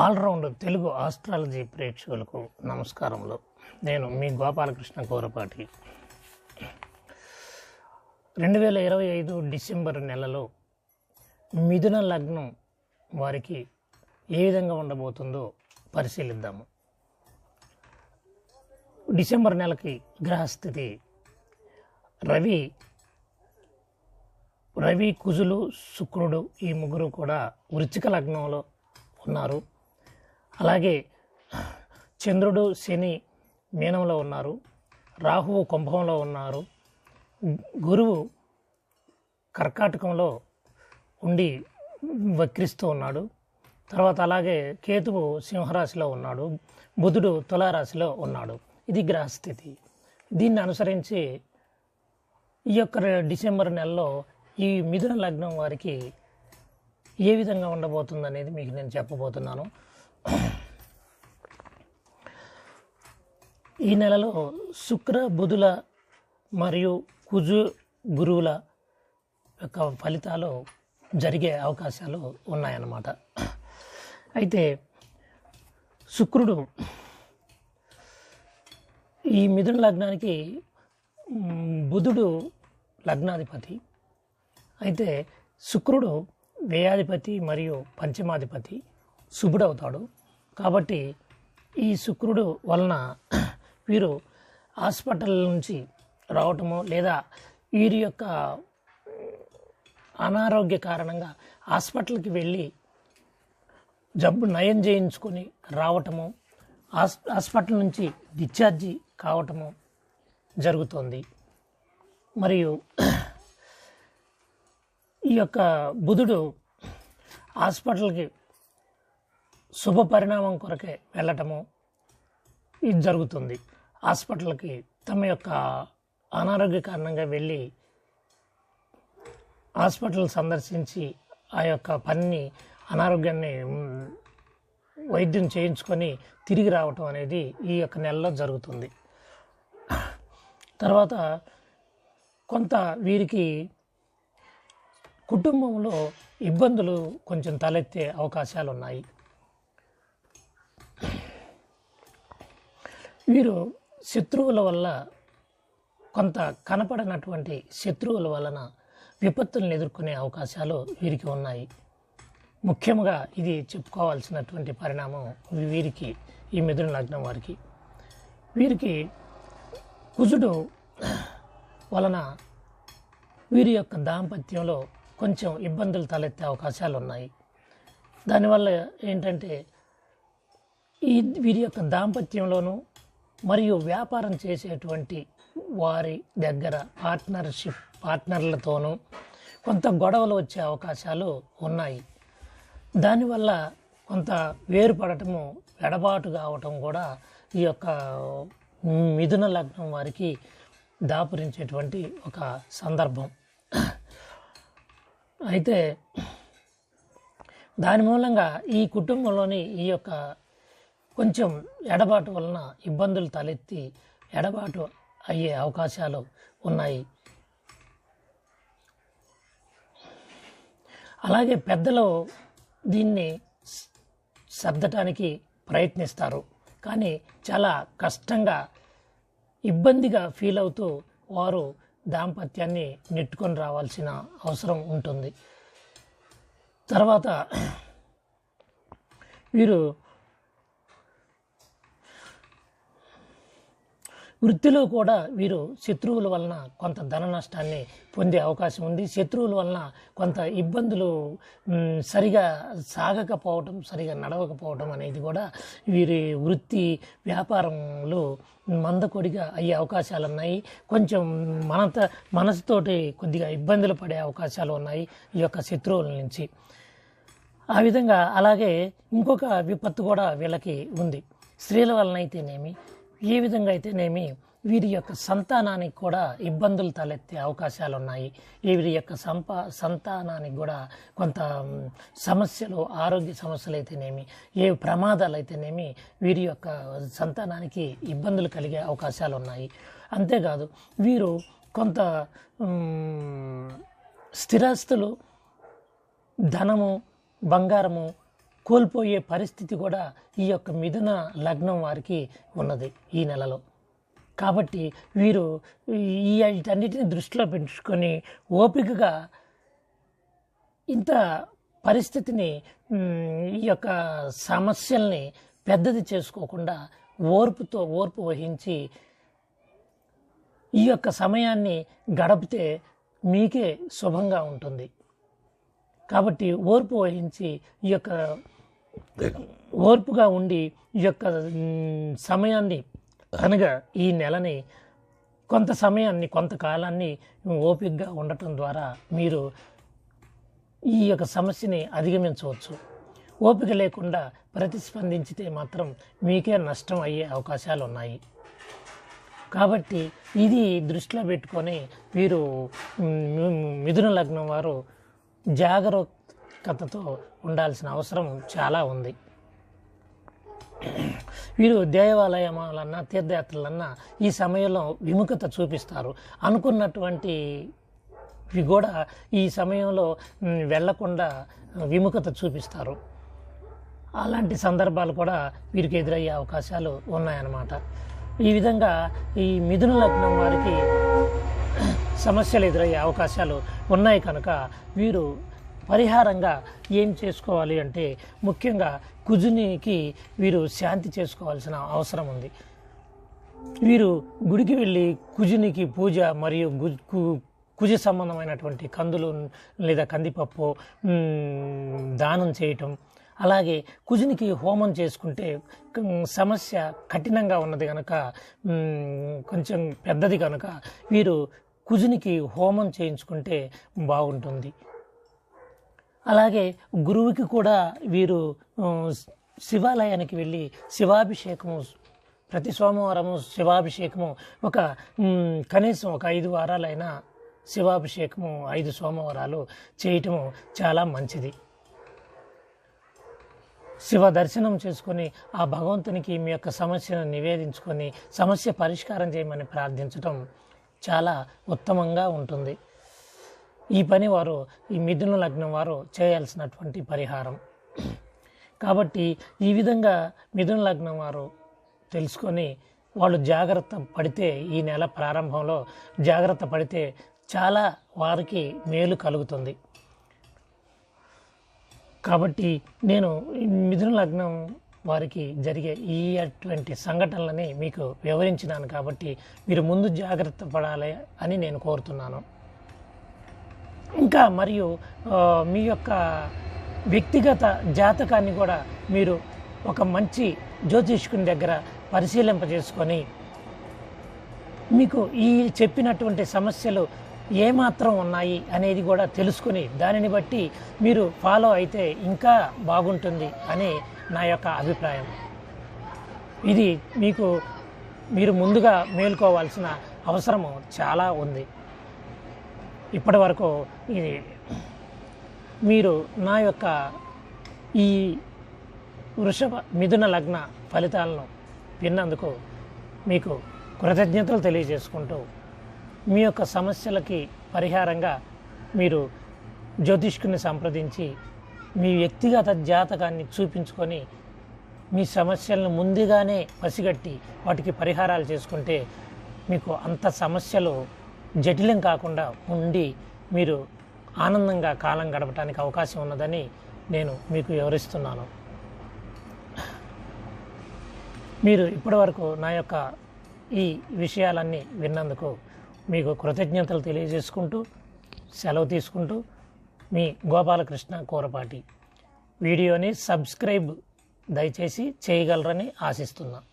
All round Telugu astrology ప్రేక్షకులకు నమస్కారములు. నేను మీ గోపాలకృష్ణ కోరపాటి. రెండు వేల ఇరవై ఐదు డిసెంబర్ నెలలో మిథున లగ్నం వారికి ఏ విధంగా ఉండబోతుందో పరిశీలిద్దాము. డిసెంబర్ నెలకి గ్రహస్థితి రవి రవి కుజులు శుక్రుడు ఈ ముగ్గురు కూడా వృచ్చిక లగ్నంలో ఉన్నారు. అలాగే చంద్రుడు శని మీనంలో ఉన్నారు. రాహువు కుంభంలో ఉన్నారు. గురువు కర్కాటకంలో ఉండి వక్రిస్తూ ఉన్నాడు. తర్వాత అలాగే కేతువు సింహరాశిలో ఉన్నాడు. బుధుడు తులారాశిలో ఉన్నాడు. ఇది గ్రహస్థితి దీన్ని అనుసరించి ఈ యొక్క డిసెంబర్ నెలలో ఈ మిథున లగ్నం వారికి ఏ విధంగా ఉండబోతుంది అనేది మీకు నేను చెప్పబోతున్నాను. ఈ నెలలో శుక్ర బుధుల మరియు కుజు గురువుల యొక్క ఫలితాలు జరిగే అవకాశాలు ఉన్నాయన్నమాట. అయితే శుక్రుడు ఈ మిథున లగ్నానికి బుధుడు లగ్నాధిపతి. అయితే శుక్రుడు వ్యయాధిపతి మరియు పంచమాధిపతి. శుభుడవుతాడు. కాబట్టి ఈ శుక్రుడు వలన వీరు హాస్పిటల్ నుంచి రావటము లేదా వీరి యొక్క అనారోగ్య కారణంగా హాస్పిటల్కి వెళ్ళి జబ్బు నయం చేయించుకొని రావటము హాస్ హాస్పిటల్ నుంచి డిశ్చార్జి కావటము జరుగుతోంది. మరియు ఈ యొక్క బుధుడు హాస్పిటల్కి శుభ పరిణామం కొరకే వెళ్ళటము ఇది జరుగుతుంది. హాస్పిటల్కి తమ యొక్క అనారోగ్య కారణంగా వెళ్ళి హాస్పిటల్ సందర్శించి ఆ యొక్క పనిని అనారోగ్యాన్ని వైద్యం చేయించుకొని తిరిగి రావటం అనేది ఈ యొక్క నెలలో జరుగుతుంది. తర్వాత కొంత వీరికి కుటుంబంలో ఇబ్బందులు కొంచెం తలెత్తే అవకాశాలు ఉన్నాయి వీరు శత్రువుల వల్ల కొంత కనపడనటువంటి శత్రువుల వలన విపత్తులను ఎదుర్కొనే అవకాశాలు వీరికి ఉన్నాయి. ముఖ్యంగా ఇది చెప్పుకోవాల్సినటువంటి పరిణామం వీరికి ఈ మిథున లగ్నం వారికి. వీరికి కుజుడు వలన వీరి యొక్క దాంపత్యంలో కొంచెం ఇబ్బందులు తలెత్తే అవకాశాలు ఉన్నాయి. దానివల్ల ఏంటంటే ఈ వీరి యొక్క దాంపత్యంలోనూ మరియు వ్యాపారం చేసేటువంటి వారి దగ్గర పార్ట్నర్షిప్ పార్ట్నర్లతోనూ కొంత గొడవలు వచ్చే అవకాశాలు ఉన్నాయి. దానివల్ల కొంత వేరుపడటము ఎడబాటు కావటం కూడా ఈ యొక్క మిథున లగ్నం వారికి దాపురించేటువంటి ఒక సందర్భం. అయితే దాని మూలంగా ఈ కుటుంబంలోని ఈ యొక్క కొంచెం ఎడబాటు వలన ఇబ్బందులు తలెత్తి ఎడబాటు అయ్యే అవకాశాలు ఉన్నాయి. అలాగే పెద్దలు దీన్ని సర్దటానికి ప్రయత్నిస్తారు. కానీ చాలా కష్టంగా ఇబ్బందిగా ఫీల్ అవుతూ వారు దాంపత్యాన్ని నెట్టుకొని రావాల్సిన అవసరం ఉంటుంది. తర్వాత వీరు వృత్తిలో కూడా వీరు శత్రువుల వలన కొంత ధన నష్టాన్ని పొందే అవకాశం ఉంది. శత్రువుల వలన కొంత ఇబ్బందులు సరిగా సాగకపోవటం సరిగా నడవకపోవటం అనేది కూడా వీరి వృత్తి వ్యాపారంలో మందకొడిగా అయ్యే అవకాశాలు ఉన్నాయి. కొంచెం మనత మనసుతోటి కొద్దిగా ఇబ్బందులు పడే అవకాశాలు ఉన్నాయి ఈ యొక్క శత్రువుల నుంచి. ఆ విధంగా అలాగే ఇంకొక విపత్తు కూడా వీళ్ళకి ఉంది. స్త్రీల వలన అయితేనేమి ఏ విధంగా అయితేనేమి వీరి యొక్క సంతానానికి కూడా ఇబ్బందులు తలెత్తే అవకాశాలు ఉన్నాయి వీరి యొక్క సంపా సంతానానికి కూడా కొంత సమస్యలు ఆరోగ్య సమస్యలు అయితేనేమి ఏ ప్రమాదాలు అయితేనేమి వీరి యొక్క సంతానానికి ఇబ్బందులు కలిగే అవకాశాలు ఉన్నాయి అంతేకాదు వీరు కొంత స్థిరాస్తులు ధనము బంగారము కోల్పోయే పరిస్థితి కూడా ఈ యొక్క మిథున లగ్నం వారికి ఉన్నది ఈ నెలలో. కాబట్టి వీరు ఈ వీటన్నిటిని దృష్టిలో పెంచుకొని ఓపికగా ఇంత పరిస్థితిని ఈ యొక్క సమస్యల్ని పెద్దది చేసుకోకుండా ఓర్పుతో ఓర్పు వహించి ఈ యొక్క సమయాన్ని గడిపితే మీకే శుభంగా ఉంటుంది. కాబట్టి ఓర్పు వహించి ఈ యొక్క ఓర్పుగా ఉండి ఈ యొక్క సమయాన్ని అనగా ఈ నెలని కొంత సమయాన్ని కొంతకాలాన్ని ఓపికగా ఉండటం ద్వారా మీరు ఈ యొక్క సమస్యని అధిగమించవచ్చు. ఓపిక లేకుండా ప్రతిస్పందించితే మాత్రం మీకే నష్టం అయ్యే అవకాశాలు కాబట్టి ఇది దృష్టిలో పెట్టుకొని వీరు మ్, మిథున లగ్నం వారు జాగరూకతతో ఉండాల్సిన అవసరం చాలా ఉంది. వీరు దేవాలయమాలన్నా తీర్థయాత్రలన్నా ఈ సమయంలో విముఖత చూపిస్తారు. అనుకున్నటువంటి ఇవి కూడా ఈ సమయంలో వెళ్ళకుండా విముఖత చూపిస్తారు. అలాంటి సందర్భాలు కూడా వీరికి ఎదురయ్యే అవకాశాలు ఉన్నాయన్నమాట. ఈ విధంగా ఈ మిథున లగ్నం వారికి సమస్యలు ఎదురయ్యే అవకాశాలు ఉన్నాయి కనుక వీరు పరిహారంగా ఏం చేసుకోవాలి అంటే ముఖ్యంగా కుజునికి వీరు శాంతి చేసుకోవాల్సిన అవసరం ఉంది. వీరు గుడికి వెళ్ళి కుజునికి పూజ మరియు కు- కుజ సంబంధమైనటువంటి కందులు లేదా కందిపప్పు దానం చేయటం అలాగే కుజునికి హోమం చేసుకుంటే సమస్య కఠినంగా ఉన్నది కనుక కొంచెం పెద్దది కనుక వీరు కుజునికి హోమం చేయించుకుంటే బాగుంటుంది. అలాగే గురువుకి కూడా వీరు శివాలయానికి వెళ్ళి శివాభిషేకము ప్రతి సోమవారము శివాభిషేకము ఒక కనీసం ఒక ఐదు వారాలైనా శివాభిషేకము ఐదు సోమవారాలు చేయటము చాలా మంచిది. శివ దర్శనం చేసుకొని ఆ భగవంతునికి మీ యొక్క సమస్యను నివేదించుకొని సమస్య పరిష్కారం చేయమని ప్రార్థించటం చాలా ఉత్తమంగా ఉంటుంది. ఈ పని వారు ఈ మిథున లగ్నం వారు చేయాల్సినటువంటి పరిహారం. కాబట్టి ఈ విధంగా మిథున లగ్నం వారు తెలుసుకొని వాళ్ళు జాగ్రత్త పడితే ఈ నెల ప్రారంభంలో జాగ్రత్త పడితే చాలా వారికి మేలు కలుగుతుంది. కాబట్టి నేను ఈ మిథున లగ్నం వారికి జరిగే ఈ అటువంటి సంఘటనలని మీకు వివరించినాను కాబట్టి మీరు ముందు జాగ్రత్త పడాలి అని నేను కోరుతున్నాను. ఇంకా మరియు మీ యొక్క వ్యక్తిగత జాతకాన్ని కూడా మీరు ఒక మంచి జ్యోతిష్కుని దగ్గర పరిశీలింపజేసుకొని మీకు ఈ చెప్పినటువంటి సమస్యలు ఏమాత్రం ఉన్నాయి అనేది కూడా తెలుసుకుని దానిని బట్టి మీరు ఫాలో అయితే ఇంకా బాగుంటుంది అని నా యొక్క అభిప్రాయం. ఇది మీకు మీరు ముందుగా మేల్కోవాల్సిన అవసరము చాలా ఉంది. ఇప్పటి వరకు ఇది మీరు నా యొక్క ఈ వృషభ మిథున లగ్న ఫలితాలను విన్నందుకు మీకు కృతజ్ఞతలు తెలియజేసుకుంటూ మీ యొక్క సమస్యలకి పరిహారంగా మీరు జ్యోతిష్కుని సంప్రదించి మీ వ్యక్తిగత జాతకాన్ని చూపించుకొని మీ సమస్యలను ముందుగానే పసిగట్టి వాటికి పరిహారాలు చేసుకుంటే మీకు అంత సమస్యలు జటిలం కాకుండా ఉండి మీరు ఆనందంగా కాలం గడపడానికి అవకాశం ఉన్నదని నేను మీకు వివరిస్తున్నాను. మీరు ఇప్పటివరకు నా యొక్క ఈ విషయాలన్నీ విన్నందుకు మీకు కృతజ్ఞతలు తెలియజేసుకుంటూ సెలవు తీసుకుంటూ మీ గోపాలకృష్ణ కూరపాటి వీడియోని సబ్స్క్రైబ్ దయచేసి చేయగలరని ఆశిస్తున్నాను